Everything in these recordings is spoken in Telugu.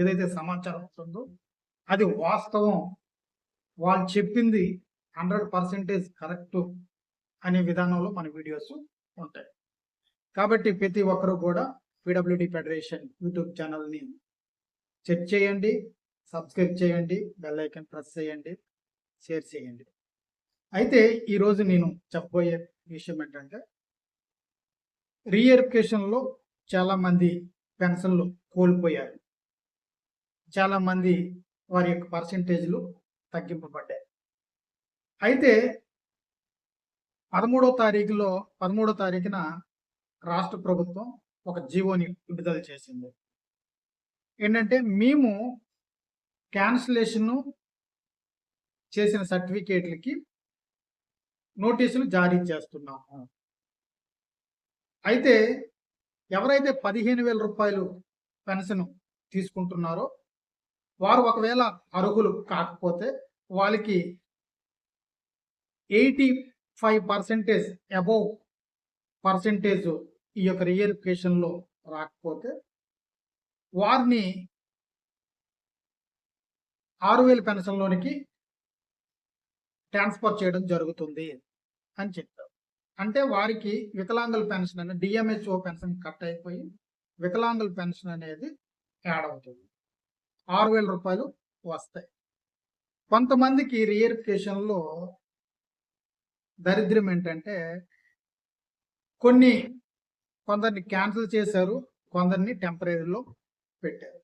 ఏదైతే సమాచారం వస్తుందో అది వాస్తవం. వాళ్ళు చెప్పింది హండ్రెడ్ పర్సెంటేజ్ కరెక్ట్ అనే విధానంలో మన వీడియోస్ ఉంటాయి. కాబట్టి ప్రతి ఒక్కరూ కూడా పీడబ్ల్యూడి ఫెడరేషన్ యూట్యూబ్ ఛానల్ని చెక్ చేయండి సబ్స్క్రైబ్ చేయండి బెల్ ఐకాన్ ప్రెస్ చేయండి షేర్ చేయండి. అయితే ఈరోజు నేను చెప్పబోయే విషయం ఏంటంటే రీఎడ్యుకేషన్లో చాలామంది పెన్షన్లు కోల్పోయారు. చాలామంది వారి యొక్క పర్సంటేజ్లు తగ్గింపబడ్డాయి. అయితే పదమూడో తారీఖులో పదమూడో తారీఖున రాష్ట్ర ప్రభుత్వం ఒక జీవోని విడుదల చేసింది. ఏంటంటే మేము క్యాన్సిలేషన్ చేసిన సర్టిఫికేట్లకి నోటీసులు జారీ చేస్తున్నాము. అయితే ఎవరైతే పదిహేను వేల రూపాయలు పెన్షన్ తీసుకుంటున్నారో వారు ఒకవేళ అర్హులు కాకపోతే వాళ్ళకి eighty five percentage above percentage ఈ యొక్క రియరిఫికేషన్లో రాకపోతే వారిని ఆరు వేల పెన్షన్లోనికి ట్రాన్స్ఫర్ చేయడం జరుగుతుంది అని చెప్పారు. అంటే వారికి వికలాంగుల పెన్షన్ అనేది డిఎంహెచ్ఓ పెన్షన్ కట్ అయిపోయి వికలాంగుల పెన్షన్ అనేది యాడ్ అవుతుంది. ఆరు వేల రూపాయలు వస్తాయి. కొంతమందికి రియరిఫికేషన్లో దరిద్రం ఏంటంటే కొన్ని కొందరిని క్యాన్సిల్ చేశారు కొందరిని టెంపరీలో పెట్టారు.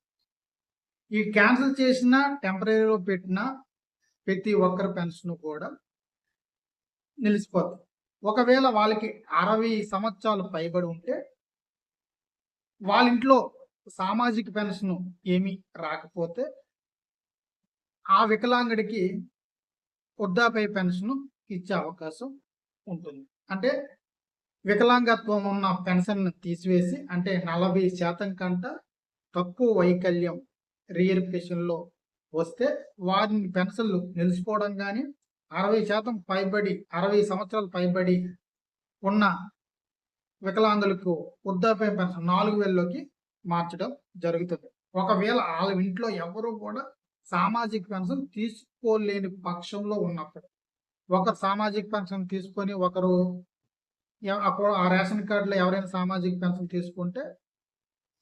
ఈ క్యాన్సిల్ చేసిన టెంపరీలో పెట్టిన ప్రతి ఒక్కరి పెన్షన్ కూడా నిలిచిపోతుంది ఒకవేళ వాళ్ళకి అరవై సంవత్సరాలు పైబడి ఉంటే వాళ్ళ ఇంట్లో సామాజిక పెన్షన్ ఏమీ రాకపోతే ఆ వికలాంగుడికి వృద్ధాపై పెన్షన్ ఇచ్చే అవకాశం ఉంటుంది. అంటే వికలాంగత్వం ఉన్న పెన్షన్ తీసివేసి అంటే నలభై శాతం కంట తక్కువ వైకల్యం రీఎరిఫికేషన్లో వస్తే వారిని పెన్షన్లు నిలిచిపోవడం కానీ అరవై శాతం పైబడి అరవై సంవత్సరాలు పైబడి ఉన్న వికలాంగులకు వృద్ధాప్య పెన్షన్ నాలుగు వేలలోకి మార్చడం జరుగుతుంది. ఒకవేళ వాళ్ళ ఇంట్లో ఎవరు కూడా సామాజిక పెన్షన్ తీసుకోలేని పక్షంలో ఉన్నప్పుడు ఒకరు సామాజిక పెన్షన్ తీసుకొని ఒకరు అప్పుడు అక్కడ ఆ రేషన్ కార్డులో ఎవరైనా సామాజిక పెన్షన్ తీసుకుంటే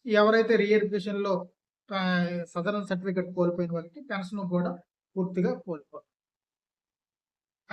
ఎవరైతే రీఎడ్యుకేషన్లో సదరన్ సర్టిఫికేట్ కోల్పోయిన వాళ్ళకి పెన్షన్ కూడా పూర్తిగా కోల్పోతారు.